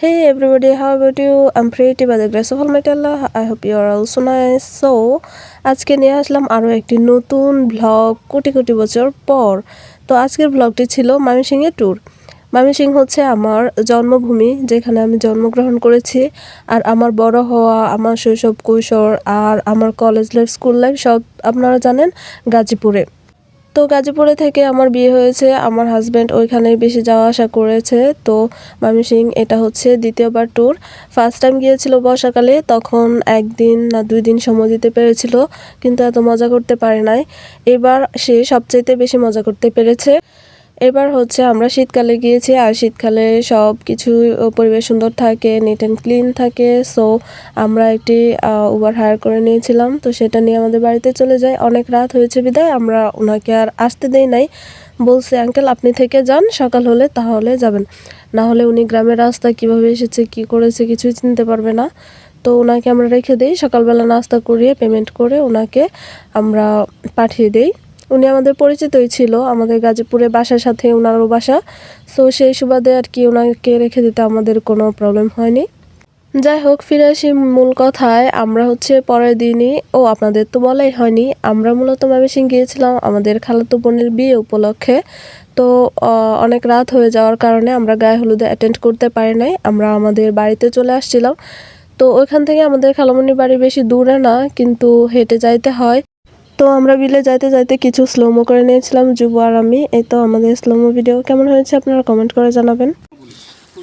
Hey everybody, how about you? I'm pretty by the grace of Almighty Allah. I hope you are also nice. So, আজকে নিয়ে আসলাম আরও একটি নতুন blog crore crore বছর পর তো আজকের ব্লগটি ছিল ময়মনসিংহের ট্যুর ময়মনসিংহ হচ্ছে আমার জন্মভূমি যেখানে আমি জন্মগ্রহণ করেছি আর আমার বড় হওয়া আমার শৈশব কৈশোর আর আমার কলেজ লাইফ স্কুল লাইফ সব আপনারা জানেন গাজীপুরে তো গাজীপুরে থেকে আমার বিয়ে হয়েছে, আমার হাজব্যান্ড ওইখানে বেশি যাওয়া আসা করেছে। তো সিং এটা হচ্ছে দ্বিতীয়বার ট্যুর ফার্স্ট টাইম গিয়েছিল বর্ষাকালে, তখন একদিন না দুই দিন সময় দিতে পেরেছিল, কিন্তু এত মজা করতে পারে নাই। এবার সে সবচাইতে বেশি মজা করতে পেরেছে। এবার হচ্ছে আমরা শীতকালে গিয়েছি আর শীতকালে সব কিছু পরিবেশ সুন্দর থাকে নিট অ্যান্ড ক্লিন থাকে। সো আমরা একটি উবার হায়ার করে নিয়েছিলাম। তো সেটা নিয়ে আমাদের বাড়িতে চলে যায়। অনেক রাত হয়েছে বিদায়, আমরা ওনাকে আর আসতে দেই নাই। বলছে আঙ্কেল আপনি থেকে যান, সকাল হলে তাহলে যাবেন। না হলে উনি গ্রামের রাস্তা কীভাবে এসেছে, কি করেছে কিছুই চিনতে পারবে না। তো ওনাকে আমরা রেখে দিই। সকালবেলা নাস্তা করিয়ে পেমেন্ট করে ওনাকে আমরা পাঠিয়ে দিই। উনি আমাদের পরিচিতই ছিল, আমাদের গাজীপুরে বাসার সাথে ওনারও বাসা। সো সেই সুবাদে আর কি ওনাকে রেখে দিতে আমাদের কোনো প্রবলেম হয়নি। যাই হোক, ফিরে আসি মূল কথায়। আমরা হচ্ছে পরের দিনই, ও আপনাদের তো বলাই হয়নি, আমরা মূলত ময়মনসিং গিয়েছিলাম আমাদের খালাতো বোনের বিয়ে উপলক্ষে। তো অনেক রাত হয়ে যাওয়ার কারণে আমরা গায়ে হলুদে অ্যাটেন্ড করতে পারি নাই, আমরা আমাদের বাড়িতে চলে আসছিলাম। তো, ওইখান থেকে আমাদের খালামণির বাড়ি বেশি দূরে না, কিন্তু হেঁটে যাইতে হয়। তো আমরা বিলে যাইতে যাইতে কিছু স্লোমো করে নিয়েছিলাম যুব আর আমি। এই তো আমাদের স্লোমো ভিডিও কেমন হয়েছে আপনারা কমেন্ট করে জানাবেন।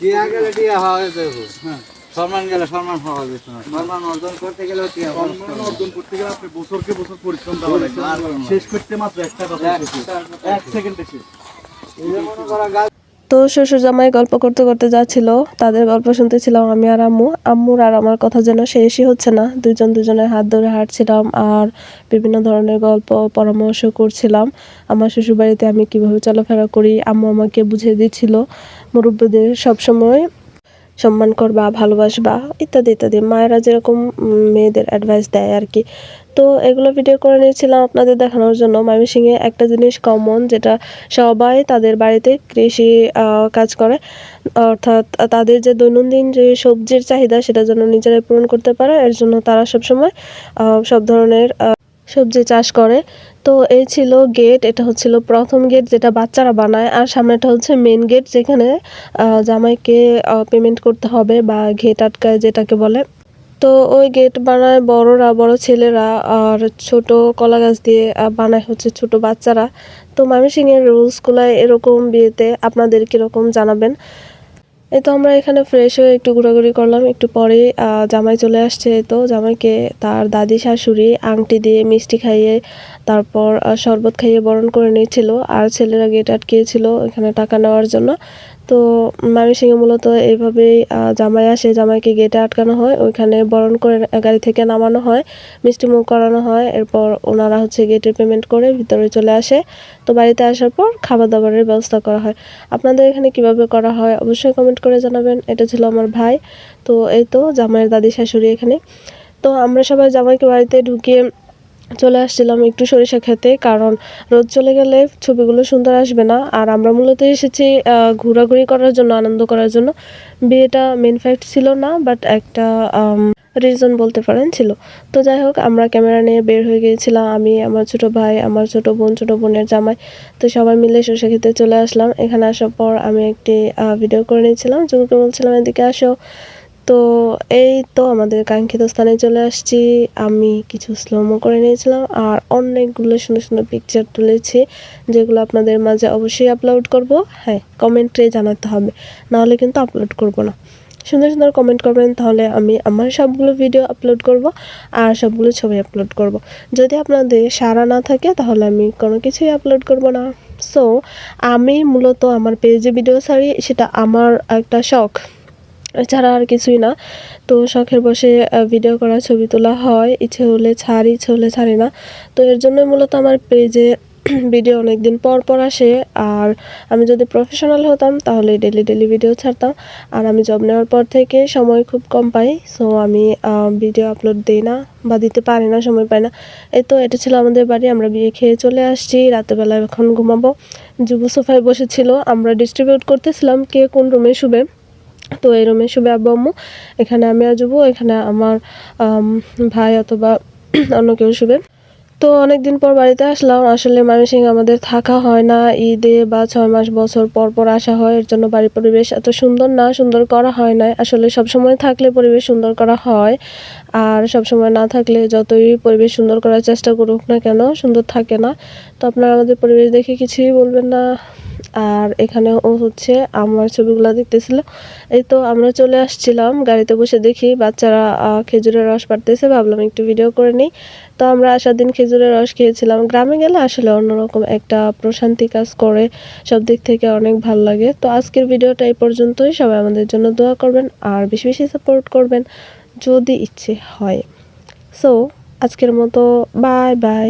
টিয়া গেলে টিয়া হওয়া যাবে হ্যাঁ সম্মান গেলে সম্মান পাওয়া যেত না সম্মান অর্জন করতে গেলে সম্মান অর্জন করতে গেলে আপনি বছরকে বছর পরিশ্রম দেওয়া লাগবে শেষ করতে মাত্র একটা কথা এক সেকেন্ডে শেষ এই মনে করা গাছ তো শ্বশুর জামাই গল্প করতে করতে যাচ্ছিল তাদের গল্প শুনতেছিলাম আমি আর আম্মু। আম্মুর আর আমার কথা যেন শেষই হচ্ছে না। দুজন দুজনের হাত ধরে হাঁটছিলাম আর বিভিন্ন ধরনের গল্প, পরামর্শ করছিলাম। আমার শ্বশুর বাড়িতে আমি কীভাবে চলাফেরা করি, আম্মু আমাকে বুঝিয়ে দিচ্ছিল। মুরব্বীদের সবসময় সম্মান করবা, ভালোবাসবা, ইত্যাদি ইত্যাদি। মায়েরা যেরকম মেয়েদের অ্যাডভাইস দেয় আর কি তো এগুলো ভিডিও করে নিয়েছিলাম আপনাদের দেখানোর জন্য। ময়মনসিংহে একটা জিনিস কমন যেটা সবাই তাদের বাড়িতে কৃষি কাজ করে। অর্থাৎ তাদের যে দৈনন্দিন যে সবজির চাহিদা সেটা যেন নিজেরাই পূরণ করতে পারে। এর জন্য তারা সবসময় সব ধরনের সবজি চাষ করে। তো এই ছিল গেট এটা হচ্ছিল প্রথম গেট যেটা বাচ্চারা বানায়। আর সামনেটা হচ্ছে মেন গেট যেখানে জামাইকে পেমেন্ট করতে হবে বা ঘেট আটকায় যেটাকে বলে। তো ওই গেট বানায় বড়রা, বড় ছেলেরা আর ছোট কলা গাছ দিয়ে বানায় হচ্ছে ছোট বাচ্চারা। তো ময়মনসিংহের রুলসগুলাই এরকম বিয়েতে আপনাদের কীরকম জানাবেন? এই তো আমরা এখানে ফ্রেশ হয়ে একটু ঘোরাঘুরি করলাম, একটু পরে জামাই চলে আসছে। তো জামাইকে তার দাদি, শাশুড়ি, আংটি দিয়ে মিষ্টি খাইয়ে, তারপর শরবত খাইয়ে বরণ করে নিয়েছিল। আর ছেলেরা গেট আটকিয়েছিল এখানে টাকা নেওয়ার জন্য। তো ময়মনসিংহে মূলত এইভাবেই জামাই আসে, জামাইকে গেটে আটকানো হয়। ওইখানে বরণ করে গাড়ি থেকে নামানো হয়, মিষ্টি মুখ করানো হয়। এরপর ওনারা হচ্ছে গেটের পেমেন্ট করে ভিতরে চলে আসে। তো বাড়িতে আসার পর খাবার দাবারের ব্যবস্থা করা হয়। আপনাদের এখানে কীভাবে করা হয় অবশ্যই কমেন্ট করে জানাবেন। এটা ছিল আমার ভাই। তো এই তো জামাইয়ের দাদি শাশুড়ি এখানে। তো আমরা সবাই জামাইকে বাড়িতে ঢুকিয়ে চলে আসছিলাম একটু সরিষা খেতে, কারণ রোদ চলে গেলে ছবিগুলো সুন্দর আসবে না। আর আমরা মূলত এসেছি ঘোরাঘুরি করার জন্য, আনন্দ করার জন্য। বিয়েটা মেন ফ্যাক্ট ছিল না বাট একটা রিজন বলতে পারেন ছিল। তো যাই হোক, আমরা ক্যামেরা নিয়ে বের হয়ে গিয়েছিলাম। আমি, আমার ছোট ভাই, আমার ছোট বোন, ছোট বোনের জামাই, তো সবাই মিলে সরষে খেতে চলে আসলাম। এখানে আসার পর আমি একটি ভিডিও করে নিয়েছিলাম। জুমকে বলছিলাম, এদিকে আসো। তো এই তো আমাদের কাঙ্ক্ষিত স্থানে চলে আসছি। আমি কিছু স্লোমো করে নিয়েছিলাম আর অনেকগুলো সুন্দর সুন্দর পিকচার তুলেছি, যেগুলো আপনাদের মাঝে অবশ্যই আপলোড করব। হ্যাঁ কমেন্টে জানাতে হবে, নাহলে কিন্তু আপলোড করব না। সুন্দর সুন্দর কমেন্ট করবেন, তাহলে আমি আমার সবগুলো ভিডিও আপলোড করব আর সবগুলো ছবি আপলোড করব। যদি আপনাদের সারা না থাকে, তাহলে আমি কোনো কিছুই আপলোড করব না। সো আমি মূলত আমার পেজে ভিডিও ছাড়ি, সেটা আমার একটা শখ। এছাড়া আর কিছুই না। তো শখের বসে ভিডিও করা, ছবি তোলা হয়। ইচ্ছে হলে ছাড়ি, ইচ্ছে হলে ছাড়ি না। তো এর জন্য মূলত আমার পেজে ভিডিও অনেক দিন পর পর আসে। আর আমি যদি প্রফেশনাল হতাম, তাহলে ডেলি ডেলি ভিডিও ছাড়তাম। আর আমি জব নেওয়ার পর থেকে সময় খুব কম পাই। সো আমি ভিডিও আপলোড দিই না বা দিতে পারি না, সময় পাই না। এই তো, এটা ছিল আমাদের বাড়ি। আমরা বিয়ে খেয়ে চলে আসছি। রাতেরবেলা এখন ঘুমাবো। যুব সোফায় বসেছিল। আমরা ডিস্ট্রিবিউট করতেছিলাম কে কোন রুমে শুবে। তো এই রুমে শুবে আব্বু আম্মু, এখানে আমি আসব এখানে আমার ভাই অথবা অন্য কেউ শুবে। তো অনেকদিন পর বাড়িতে আসলাম, আসলে ময়মনসিং আমাদের থাকা হয় না, ঈদে বা ছয় মাস বছর পর পর আসা হয়, এর জন্য বাড়ির পরিবেশ এত সুন্দর না, সুন্দর করা হয় না আসলে সব সময় থাকলে পরিবেশ সুন্দর করা হয়, আর সব সময় না থাকলে যতই পরিবেশ সুন্দর করার চেষ্টা করুক না কেন, সুন্দর থাকে না। তো আপনারা আমাদের পরিবেশ দেখে কিছুই বলবেন না। আর এখানে ও হচ্ছে আমার ছবিগুলো দেখতেছিল। এই তো আমরা চলে আসছিলাম, গাড়িতে বসে দেখি বাচ্চারা খেজুরের রস পাড়তেছে, ভাবলাম একটু ভিডিও করে নিই। তো আমরা আসার দিন খেজুরের রস খেয়েছিলাম। গ্রামে গেলে আসলে অন্যরকম একটা প্রশান্তি কাজ করে, সব দিক থেকে অনেক ভালো লাগে। তো আজকের ভিডিওটা এই পর্যন্তই। সবাই আমাদের জন্য দোয়া করবেন আর বেশি বেশি সাপোর্ট করবেন যদি ইচ্ছে হয়। সো আজকের মতো বাই বাই